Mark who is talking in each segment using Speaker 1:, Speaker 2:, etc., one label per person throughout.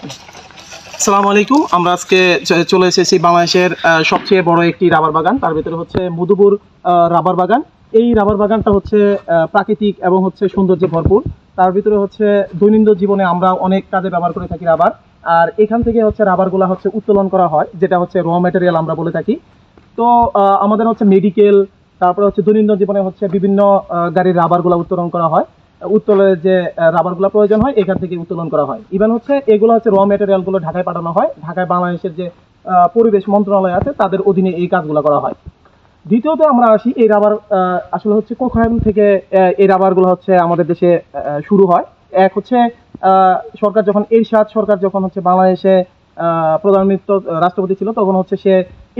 Speaker 1: আসসালামু আলাইকুম। আমরা আজকে চলে এসেছি বাংলাদেশের সবচেয়ে বড় একটি রাবার বাগান। তার ভিতরে হচ্ছে মধুপুর রাবার বাগান। এই রাবার বাগানটা হচ্ছে প্রাকৃতিক এবং হচ্ছে সৌন্দর্যে ভরপুর। তার ভিতরে হচ্ছে দৈনন্দিন জীবনে আমরা অনেক কাজে ব্যবহার করে থাকি রাবার। আর এখান থেকে হচ্ছে রাবারগুলো হচ্ছে উত্তোলন করা হয়, যেটা হচ্ছে র ম্যাটেরিয়াল আমরা বলে থাকি। তো আমাদের হচ্ছে মেডিকেল তারপরে হচ্ছে দৈনন্দিন জীবনে হচ্ছে বিভিন্ন গাড়ির রাবারগুলো উত্তোলন করা হয়। উত্তোলনের যে রাবারগুলো প্রয়োজন হয়, এখান থেকে উত্তোলন করা হয়। ইভেন হচ্ছে, এগুলো হচ্ছে র ম্যাটেরিয়ালগুলো ঢাকায় পাঠানো হয়। ঢাকায় বাংলাদেশের যে পরিবেশ মন্ত্রণালয় আছে, তাদের অধীনে এই কাজগুলো করা হয়। দ্বিতীয়ত আমরা আসি, এই রাবার আসলে হচ্ছে কোখায়ম থেকে এই রাবারগুলো হচ্ছে আমাদের দেশে শুরু হয়। এক হচ্ছে সরকার যখন এরশাদ সরকার যখন হচ্ছে বাংলাদেশে প্রধানমন্ত্রী রাষ্ট্রপতি ছিল, তখন হচ্ছে সে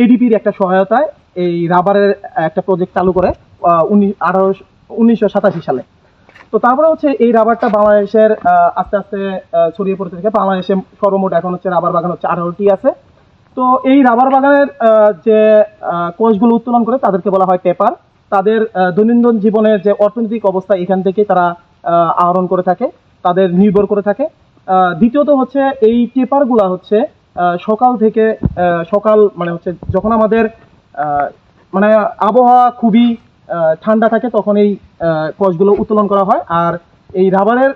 Speaker 1: এডিপির একটা সহায়তায় এই রাবারের একটা প্রজেক্ট চালু করে উনিশ আঠারো উনিশশো সাতাশি সালে। তো তারপরে হচ্ছে এই রাবারটা বাংলাদেশের আস্তে আস্তে ছড়িয়ে পড়তে থাকে। বাংলাদেশে সর্বমোট এখন হচ্ছে রাবার বাগান হচ্ছে আঠারোটি আছে। তো এই রাবার বাগানের যে কোষগুলো উত্তোলন করে তাদেরকে বলা হয় টেপার। তাদের দৈনন্দিন জীবনের যে অর্থনৈতিক অবস্থা এখান থেকে তারা আহ, আহরণ করে থাকে তাদের নির্ভর করে থাকে। দ্বিতীয়ত হচ্ছে এই টেপারগুলা হচ্ছে সকাল থেকে সকাল মানে হচ্ছে যখন আমাদের মানে আবহাওয়া খুবই ঠান্ডা থাকে তখন এই কোষগুলো উত্তোলন করা হয়। আর এই রাবারের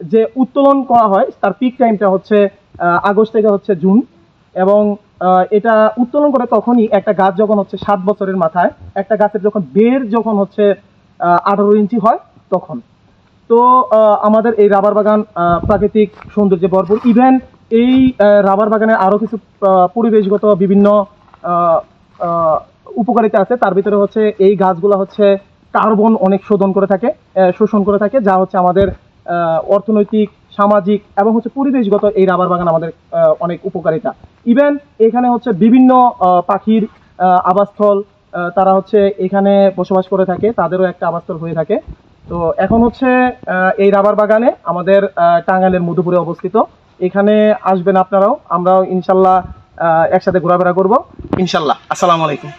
Speaker 1: যে উত্তোলন করা হয়, তার পিক টাইমটা হচ্ছে আগস্ট থেকে হচ্ছে জুন। এবং এটা উত্তোলন করে তখনই একটা গাছ যখন হচ্ছে সাত বছরের মাথায়, একটা গাছের যখন বের যখন হচ্ছে আঠারো ইঞ্চি হয় তখন। তো আমাদের এই রাবার বাগান প্রাকৃতিক সৌন্দর্যে ভরপুর। ইভেন এই রাবার বাগানে আরও কিছু পরিবেশগত বিভিন্ন উপকারিতা আছে। তার ভিতরে হচ্ছে এই গাছগুলো হচ্ছে কার্বন অনেক শোধন করে থাকে শোষণ করে থাকে, যা হচ্ছে আমাদের অর্থনৈতিক, সামাজিক এবং হচ্ছে পরিবেশগত এই রাবার বাগান আমাদের অনেক উপকারিতা। ইভেন এখানে হচ্ছে বিভিন্ন পাখির আবাসস্থল তারা হচ্ছে এখানে বসবাস করে থাকে, তাদেরও একটা আবাসস্থল হয়ে থাকে। তো এখন হচ্ছে এই রাবার বাগানে আমাদের টাঙ্গাইলের মধুপুরে অবস্থিত। এখানে আসবেন আপনারাও, আমরাও ইনশাল্লাহ একসাথে ঘোরাফেরা করব। ইনশাল্লাহ। আসসালামু আলাইকুম।